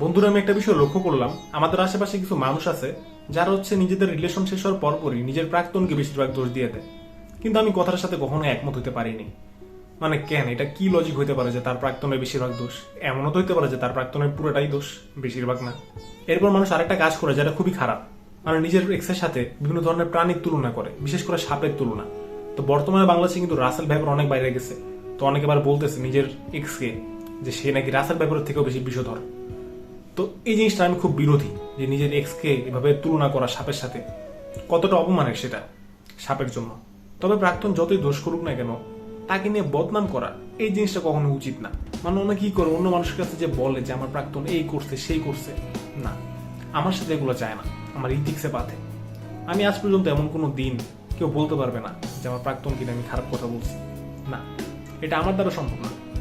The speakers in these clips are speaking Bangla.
বন্ধুরা, আমি একটা বিষয় লক্ষ্য করলাম। আমাদের আশেপাশে কিছু মানুষ আছে, যারা হচ্ছে নিজেদের রিলেশন শেষ হওয়ার পরপরই নিজের প্রাক্তনকে বেশিরভাগ দোষ দিয়ে দেয়। কিন্তু আমি কথার সাথে কখনো একমত হতে পারিনি। মানে কেন? এটা কি লজিক হইতে পারে যে তার প্রাক্তনের বেশিরভাগ দোষ? এমনও তো হইতে পারে যে তার প্রাক্তনের পুরোটাই দোষ, বেশিরভাগ না। এরপর মানুষ আরেকটা কাজ করে যেটা খুবই খারাপ। মানে নিজের এক্সের সাথে বিভিন্ন ধরনের প্রাণীর তুলনা করে, বিশেষ করে সাপের তুলনা। তো বর্তমানে বাংলাদেশে কিন্তু রাসেল ভাইপার অনেক বাইরে গেছে। তো অনেকে আবার বলতেছে নিজের এক্সকে যে সে নাকি রাসেল ভাইপারের থেকেও বেশি বিষধর। তো এই জিনিসটা আমি খুব বিরোধী যে নিজের এক্সকে এভাবে তুলনা করা সাপের সাথে। কতটা অপমানের সেটা? সাপের জন্য। তবে প্রাক্তন যতই দোষ করুক না কেন, তাকে নিয়ে বদনাম করা, এই জিনিসটা কখনো উচিত না। মানে অনেক কি করে? অন্য মানুষের কাছে যে বলে যে, আমার প্রাক্তন এই করছে, সেই করছে। না। আমার সাথে এগুলো চায় না। আমার ইথিক্সে পাথে আমি আজ পর্যন্ত এমন কোনো দিন কেউ বলতে পারবে না যে, আমার প্রাক্তন কিনা আমি খারাপ কথা বলছি। না। এটা আমার দ্বারা সম্ভব না।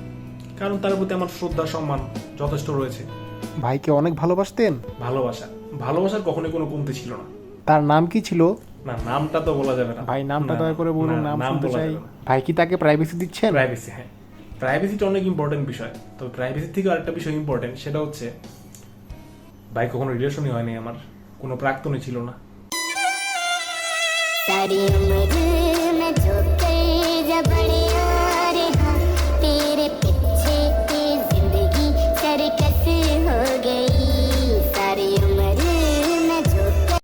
কারণ তার প্রতি আমার শ্রদ্ধা, সম্মান যথেষ্ট রয়েছে। ভাইকে অনেক ভালোবাসতেন? ভালোবাসা। ভালোবাসার কখনোই কোনো কমতি ছিল না। তার নাম কি ছিল? না নামটা তো বলা যাবে না। ভাই নামটা দয়া করে বলুন নাম শুনতে চাই। ভাই কি তাকে প্রাইভেসি দিচ্ছেন? প্রাইভেসি হ্যাঁ। প্রাইভেসিটা অনেক ইম্পর্টেন্ট বিষয়। তবে প্রাইভেসি থেকে আরেকটা বিষয় ইম্পর্টেন্ট সেটা হচ্ছে ভাই কখনো রিলেশনই হয়নি আমার। কোনো প্রাক্তনই ছিল না। Daddy, I'm ready.